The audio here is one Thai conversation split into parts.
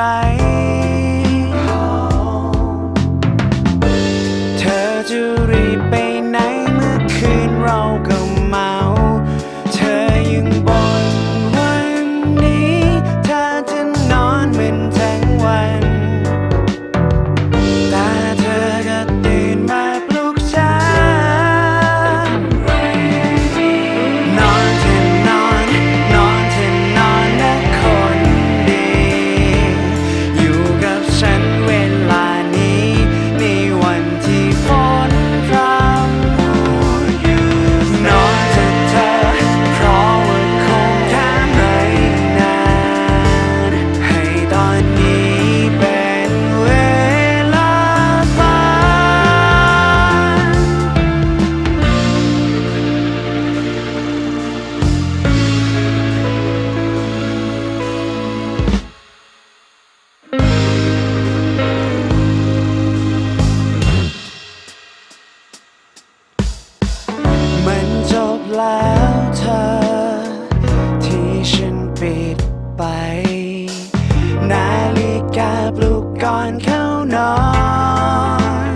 ไร ที่ฉันปิดไป นาฬิกาปลุกก่อนเข้านอน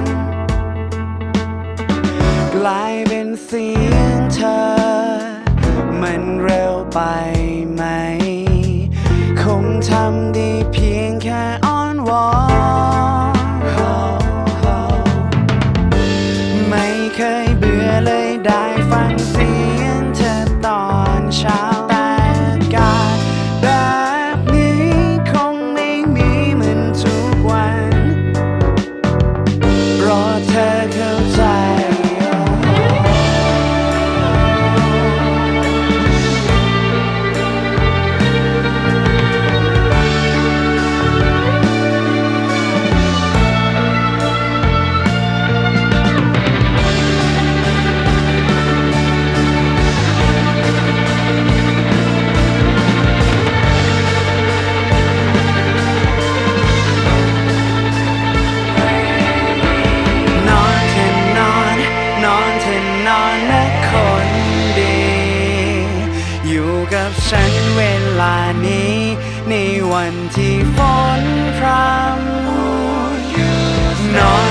กลายเป็นเสียงเธอ มันเร็วไปไหม คงทำดีเพียงแค่ ในวันที่ฝนพรำน้อง